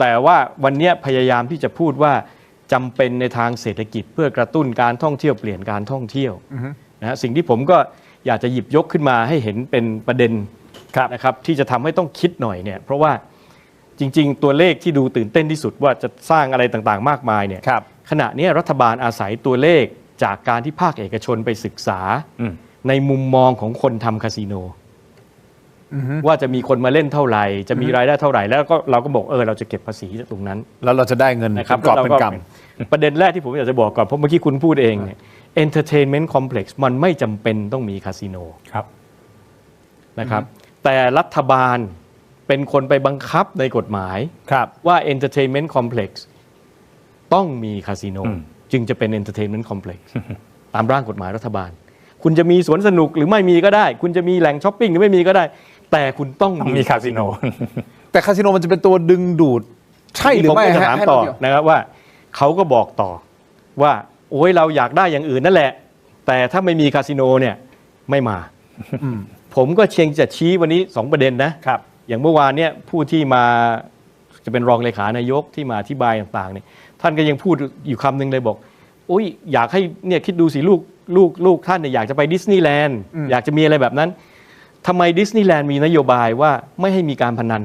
แต่ว่าวันเนี้ยพยายามที่จะพูดว่าจำเป็นในทางเศรษฐกิจเพื่อกระตุ้นการท่องเที่ยวเปลี่ยนการท่องเที่ยวนะฮะสิ่งที่ผมก็อยากจะหยิบยกขึ้นมาให้เห็นเป็นประเด็นนะครับที่จะทำให้ต้องคิดหน่อยเนี่ยเพราะว่าจริง ๆ ตัวเลขที่ดูตื่นเต้นที่สุดว่าจะสร้างอะไรต่างๆ มากมายเนี่ยครับขณะเนี้ยรัฐบาลอาศัยตัวเลขจากการที่ภาคเอกชนไปศึกษาอืมในมุมมองของคนทำคาสิโน ว่าจะมีคนมาเล่นเท่าไหร่ จะมีรายได้เท่าไหร่ แล้วก็เราก็บอกเออเราจะเก็บภาษีจากตรงนั้น แล้วเราจะได้เงินนะครับเป็นกอบแล้วเป็นรากประเด็นแรกที่ผมอยากจะบอกก่อนเพราะเมื่อกี้คุณพูดเองเนี่ย entertainment complex มันไม่จำเป็นต้องมีคาสิโนครับนะครับ แต่รัฐบาลเป็นคนไปบังคับในกฎหมายำครับว่า entertainment complex ต้องมีคาสิโนอืมจึงจะเป็น entertainment complex ตามร่างกฎหมายรัฐบาล คุณจะมีสวนสนุกหรือไม่มีก็ได้ คุณจะมีแหล่งช้อปปิ้งหรือไม่มีก็ได้ แต่คุณต้องต้องมีคาสิโน แต่คาสิโนมันจะเป็นตัวดึงดูด ใช่หรือไม่ผมก็จะฮะถามให้ต่อเที่ยวนะครับว่าเขาก็บอกต่อว่าโอ้ยเราอยากได้อย่างอื่นนั่นแหละ แต่ถ้าไม่มีคาสิโนเนี่ยไม่มา ผมก็เชียงจะชี้วันนี้สองประเด็นนะครับ อย่างเมื่อวานเนี่ยผู้ที่มาจะเป็นรองเลขานายกที่มาอธิบายต่างๆเนี่ยท่านก็ยังพูดอยู่คำหนึ่งเลยบอกโอ้ยอยากให้เนี่ยคิดดูสิลูกลูกลูกท่านเนี่ยอยากจะไปดิสนีย์แลนด์อยากจะมีอะไรแบบนั้น ทำไมดิสนีย์แลนด์มีนโยบายว่าไม่ให้มีการพนัน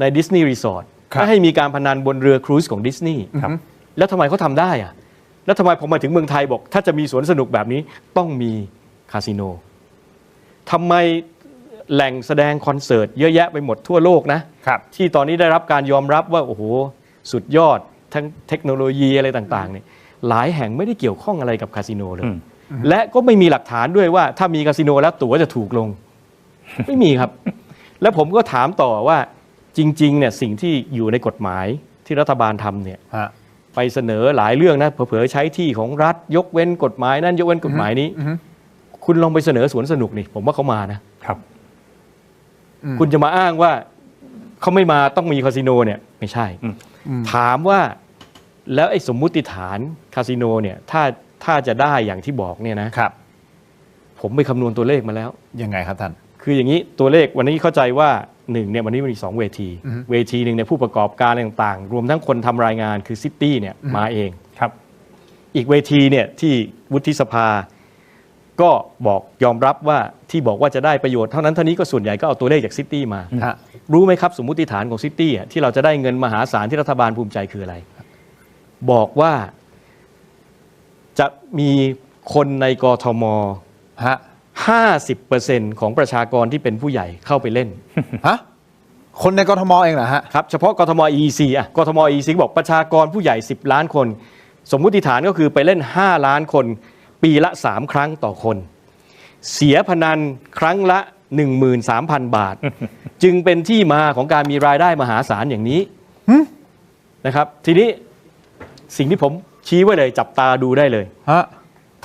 ในดิสนีย์รีสอร์ทครับ ไม่ให้มีการพนันบนเรือครูซของดิสนีย์ครับ แล้วทำไมเขาทำได้อะแล้วทำไมผมมาถึงเมืองไทยบอก ถ้าจะมีสวนสนุกแบบนี้ต้องมีคาสิโนทำไมแหล่งแสดงคอนเสิร์ตเยอะแยะไปหมดทั่วโลกนะ ครับ ที่ตอนนี้ได้รับการยอมรับว่า โอ้โห สุดยอดทั้งเทคโนโลยีอะไรต่างๆเนี่ยหลายแห่งไม่ได้เกี่ยวข้องอะไรกับคาสิโนเลย อืม และก็ไม่มีหลักฐานด้วยว่า ถ้ามีคาสิโนแล้วตั๋วจะถูกลง ไม่มีครับ แล้วผมก็ถามต่อว่าจริงๆเนี่ยสิ่งที่อยู่ในกฎหมายที่รัฐบาลทำเนี่ยฮะไปเสนอหลายเรื่องนะเผลอๆใช้ที่ของรัฐยกเว้นกฎหมายนั่นยกเว้นกฎหมายนี้อือฮึคุณลองไปเสนอสวนสนุกนี่ผมว่าเขามานะครับอืมคุณจะมาอ้างว่าเขาไม่มาต้องมีคาสิโนเนี่ยไม่ใช่อืมอืมถามว่าแล้วไอ้สมมุติฐานคาสิโนเนี่ยถ้า ถ้าจะได้อย่างที่บอกเนี่ยนะครับ ผมไปคำนวณตัวเลขมาแล้ว ยังไงครับท่าน คืออย่างนี้ตัวเลขวันนี้เข้าใจว่าหนึ่งเนี่ยวันนี้มันมีสองเวที อือฮึเวทีหนึ่งเนี่ยผู้ประกอบการอะไรต่างๆ รวมทั้งคนทำรายงานคือซิตี้เนี่ยมาเอง ครับ อีกเวทีเนี่ยที่วุฒิสภา ก็บอกยอมรับว่าที่บอกว่าจะได้ประโยชน์เท่านั้นเท่านี้ก็ส่วนใหญ่ก็เอาตัวเลขจากซิตี้มา ฮะรู้ไหมครับ สมมุติฐานของซิตี้อะที่เราจะได้เงินมหาศาลที่รัฐบาลภูมิใจคืออะไร บอกว่า จะมีคนในกทม ฮะ 50%ของประชากรที่เป็นผู้ใหญ่เข้าไปเล่น ฮะ คนในกทมเองเหรอฮะ ครับ เฉพาะกทม EEC อะกทม EEC บอกประชากรผู้ใหญ่ 10 ล้านคน สมมุติฐานก็คือไปเล่น 5 ล้านคน ปีละ 3 ครั้งต่อคน เสียพนันครั้งละ 13,000 บาท จึงเป็นที่มาของการมีรายได้มหาศาลอย่างนี้หึนะครับ ทีนี้สิ่งที่ผม ชี้ไว้เลยจับตาดูได้เลย ฮะ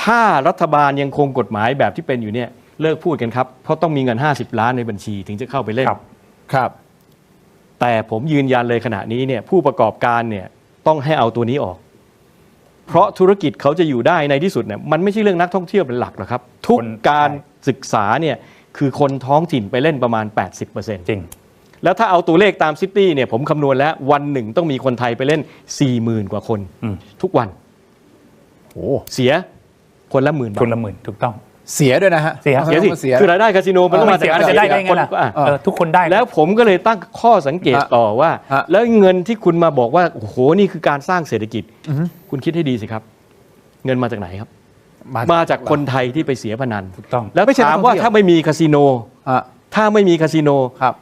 ถ้ารัฐบาลยังคงกฎหมายแบบที่เป็นอยู่เนี่ยเลิกพูดกันครับ เพราะต้องมีเงิน 50 ล้านในบัญชีถึงจะเข้าไปเล่น ครับ ครับ แต่ผมยืนยันเลยขณะนี้เนี่ยผู้ประกอบการเนี่ยต้องให้เอาตัวนี้ออก เพราะธุรกิจเขาจะอยู่ได้ในที่สุดเนี่ยมันไม่ใช่เรื่องนักท่องเที่ยวเป็นหลักหรอกครับ ทุกคน การใช่ศึกษาเนี่ยคือคนท้องถิ่นไปเล่นประมาณ 80%จริง แล้วถ้าเอาตัวเลขตามซิตี้เนี่ยผมคำนวณแล้ววันหนึ่งต้องมีคนไทยไปเล่น 40,000 กว่าคนอืมทุกวันโอ้เสียคนละหมื่นบาคนทละหมื่นถูกต้องเสียด้วยนะฮะเสียเสียสิเสียคือรายได้คาสิโนมันต้องมาเสีจากยการจะได้ได้ไงคนล่ะก็อะเออเออทุกคนได้แล้วผมก็เลยตั้งข้อสังเกตฮะต่อว่าฮะแล้วเงินที่คุณมาบอกว่าโอ้โหนี่คือการสร้างเศรษฐกิจอือฮึคุณคิดให้ดีสิครับ เงินมาจากไหนครับ มามาจากคนไทยที่ไปเสียพนันถูกต้องแล้วไม่ใช่ถามนักท่องว่าเที่ยวถ้าไม่มีคาสิโนอะถ้าไม่มีคาสิโนครับ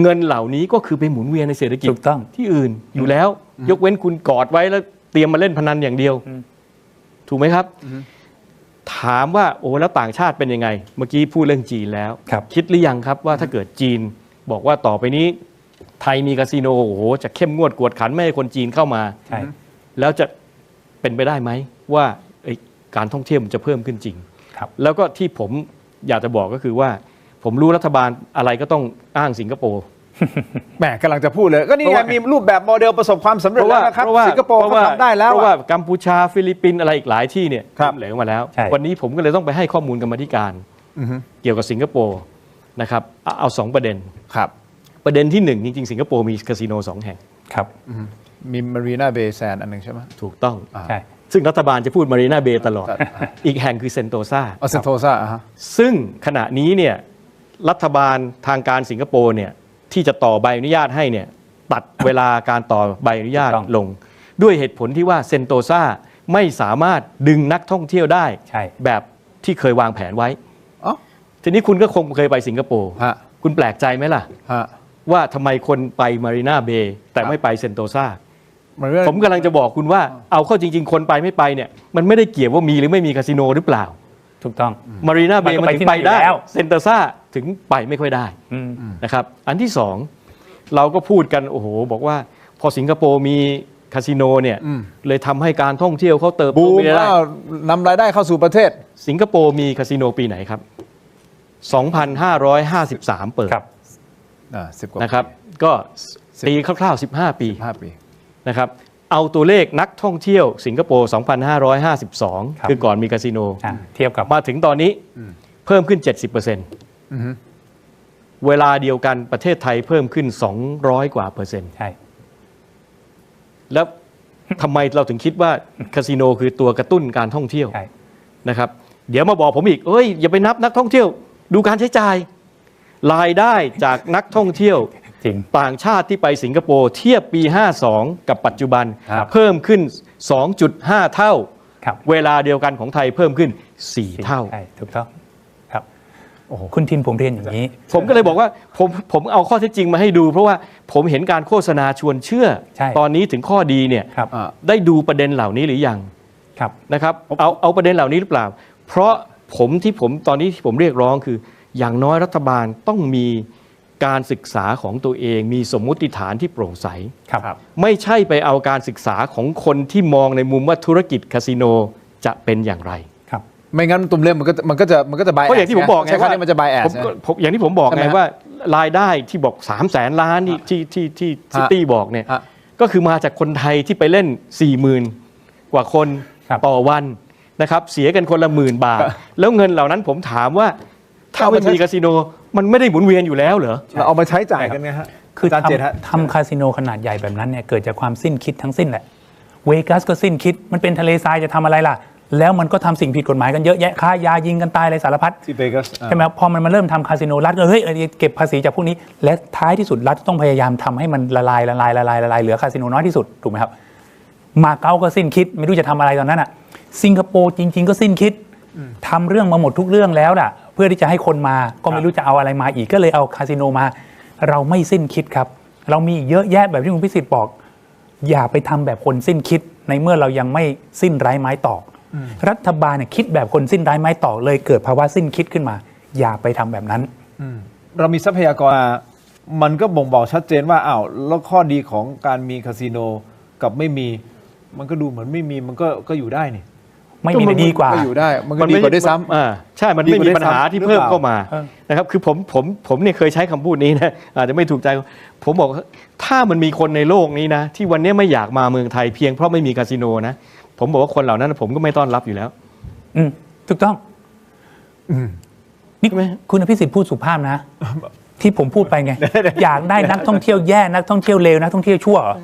เงินเหล่านี้ก็คือไปหมุนเวียนในเศรษฐกิจถูกต้อง ที่อื่นอยู่แล้ว ยกเว้นคุณกอดไว้แล้วเตรียมมาเล่นพนันอย่างเดียวอืมถูกไหมครับ ถามว่าโอ้แล้วต่างชาติเป็นยังไง เมื่อกี้พูดเรื่องจีนแล้วครับคิดหรือยังครับว่าถ้าเกิดจีนบอกว่าต่อไปนี้ ไทยมีคาสิโนโอ้โหจะเข้มงวดกวดขันไม่ให้คนจีนเข้ามาใช่แล้วจะเป็นไปได้ไหมว่าเอ้ยการท่องเที่ยวมันจะเพิ่มขึ้นจริงครับ แล้วก็ที่ผมอยากจะบอกก็คือว่า ผมรู้รัฐบาลอะไรก็ต้องอ้างสิงคโปร์ แหมกำลังจะพูดเลย ก็นี่เพราะไงว่ามีมีรูปแบบโมเดลประสบความสำเร็จแล้วนะครับ สิงคโปร์เพก็ราะว่าทำได้แล้วเพราะว่าอะ กัมพูชาฟิลิปปินส์อะไรอีกหลายที่เนี่ยครับเหลวมาแล้ว ใช่ วันนี้ผมก็เลยต้องไปให้ข้อมูลกรรมาธิการอือฮึเกี่ยวกับสิงคโปร์นะครับเอาเอาสองประเด็น ครับ ประเด็นที่หนึ่งจริงๆสิงคโปร์มีคาสิโนสองแห่งครับมีมารีนาเบย์แซนอันหนึ่งใช่ไหม ถูกต้อง อ่า ใช่ ซึ่งรัฐบาลจะพูดมารีนาเบย์ตลอดครับอีกแห่งคือเซนโตซา ออเซนโทซาอะฮะซึ่งขณะนี้เนี่ยรัฐบาลทางการสิงคโปร์เนี่ย ที่จะต่อใบอนุญาตให้เนี่ยตัดเวลาการต่อใบอนุญาตถูกต้อง ลง ด้วยเหตุผลที่ว่าเซนโตซาไม่สามารถดึงนักท่องเที่ยวได้ ใช่ แบบที่เคยวางแผนไว้ อ๋อ ทีนี้คุณก็คงเคยไปสิงคโปร์ ฮะ คุณแปลกใจไหมล่ะ ฮะ ว่าทำไมคนไปมารีนาเบย์แต่ครับไม่ไปเซนโตซา มันเรื่อง ผมกำลังจะบอกคุณว่าเอาเข้าจริง ๆ คนไปไม่ไปเนี่ยมันไม่ได้เกี่ยวว่ามีหรือไม่มีคาสิโนหรือเปล่า ถูกต้องมารีนาเบย์มัมันนก็ถึงไปไปที่ได้นั่นอยู่แล้วเซนโตซาถึงไปไม่ค่อยได้อืมนะครับอันที่สองเราก็พูดกันโอ้โห บอกว่าพอสิงคโปร์มีคาสิโนเนี่ยอืมเลยทำให้การท่องเที่ยวเขาเติบโตบูมไม่ได้ว่านำรายได้เข้าสู่ประเทศ สิงคโปร์มีคาสิโนปีไหนครับ 2,553 เปิดครับอ่าสิบกว่านะครับ ก็ตีคร่าวๆ 15 ปีห้าปีนะครับ เอาตัวเลขนักท่องเที่ยวสิงคโปร์ครับ2,552คือก่อนมีคาสิโน อะเทียบกับ มาถึงตอนนี้อืม เพิ่มขึ้น 70%อือฮึเวลาเดียวกันประเทศไทยเพิ่มขึ้น 200 กว่าเปอร์เซ็นต์ ใช่ แล้วทำไมเราถึงคิดว่าคาสิโนคือตัวกระตุ้นการท่องเที่ยวใช่ นะครับ เดี๋ยวมาบอกผมอีก เอ้ย อย่าไปนับนักท่องเที่ยว ดูการใช้จ่าย รายได้จากนักท่องเที่ยว จริงต่างชาติที่ไปสิงคโปร์เทียบปี 52 กับปัจจุบัน ครับเพิ่มขึ้น 2.5 เท่า ครับ เวลาเดียวกันของไทยเพิ่มขึ้น 4 เท่า ใช่ถูกต้องครับโอ้โหคุณทินผมเรียนอย่างนี้ ผมก็เลยบอกว่าผมผมเอาข้อเท็จจริงมาให้ดู เพราะว่าผมเห็นการโฆษณาชวนเชื่อ ใช่ ตอนนี้ถึงข้อดีเนี่ยครับอ่า ได้ดูประเด็นเหล่านี้หรือยัง ครับ นะครับเอาเอาประเด็นเหล่านี้หรือเปล่า เพราะผมที่ผมตอนนี้ที่ผมเรียกร้องคือ อย่างน้อยรัฐบาลต้องมี การศึกษาของตัวเองมีสมมุติฐานที่โปร่งใสครับครับ ไม่ใช่ไปเอาการศึกษาของคนที่มองในมุมว่าธุรกิจคาสิโนจะเป็นอย่างไรครับไม่งั้นตุ่มเล่มมันก็มันก็จะมันก็จะบายเพราะอย่างที่ผมบอกไงใช่คำว่านี้มันจะบายแอผสมก็ผมอย่างที่ผมบอกใช่ไหไงมฮะว่ารายได้ที่บอก3 0 0แสนล้านที่ที่ที่ที่ซิตี้บอกเนี่ยฮะก็คือมาจากคนไทยที่ไปเล่น4 0,000กว่าคนครับต่อวันนะครับเสียกันคนละหมื่นบาท แล้วเงินเหล่านั้นผมถามว่า ถ้าไม่มีคาสิโน มันไม่ได้หมุนเวียนอยู่แล้วเหรอ เราเอามาใช้จ่ายกันไงฮะคืออาจารย์เจตฮะทำทำคาสิโนขนาดใหญ่แบบนั้นเนี่ยเกิดจากความสิ้นคิดทั้งสิ้นแหละเวกัสก็สิ้นคิดมันเป็นทะเลทรายจะทำอะไรล่ะ แล้วมันก็ทำสิ่งผิดกฎหมายกันเยอะแยะค้ายายิงกันตายอะไรสารพัดที่เบกัสใช่ไหมพอมันมาเริ่มทำคาสิโนรัฐก็เฮ้ยเอ้ยเก็บภาษีจากพวกนี้ และท้ายที่สุดรัฐต้องพยายามทำให้มันละลายละลายละลายละลายเหลือคาสิโนน้อยที่สุดถูกไหมครับมาเก๊าก็สิ้นคิด ไม่รู้จะทำอะไรตอนนั้นอะ สิงคโปร์จริง ๆ ก็สิ้นคิดทำเรื่องมาหมดทุกเรื่องแล้วล่ะ เพื่อที่จะให้คนมาก็ไม่รู้จะเอาอะไรมาอีกก็เลยเอาคาสิโนมา เราไม่สิ้นคิดครับ เรามีอีกเยอะแยะแบบที่คุณพิสิทธิ์บอก อย่าไปทำแบบคนสิ้นคิด ในเมื่อเรายังไม่สิ้นไร้ไม้ตอก รัฐบาลเนี่ยคิดแบบคนสิ้นไร้ไม้ตอกเลยเกิดภาวะสิ้นคิดขึ้นมา อย่าไปทำแบบนั้นเรามีทรัพยากรมันก็บ่งบอกชัดเจนว่าอ้าวแล้วข้อดีของการมีคาสิโนกับไม่มี มันก็ดูเหมือนไม่มีมันก็ก็อยู่ได้นี่ ไม่มีแต่ดีกว่า ก็อยู่ได้ มันก็ดีกว่าด้วยซ้ำอ่าใช่ มันดีไม่กว่ามีด้วยปัญหาซ้ำที่หรือเพิ่มเปล่าเข้ามาเออนะครับ คือผมผมผมเนี่ยเคยใช้คำพูดนี้นะอาจจะไม่ถูกใจ ผมบอกว่าถ้ามันมีคนในโลกนี้นะ ที่วันนี้ไม่อยากมาเมืองไทยเพียงเพราะไม่มีคาสิโนนะ ผมบอกว่าคนเหล่านั้นผมก็ไม่ต้อนรับอยู่แล้ว อืมถูกต้องอืมนี่ใช่ไหมคุณอภิสิทธิ์พูดสุภาพนะ ที่ผมพูดไปไง อยากได้นักท่องเที่ยวแย่นักท่องเที่ยวเลวนักท่องเที่ยวชั่วเหรอ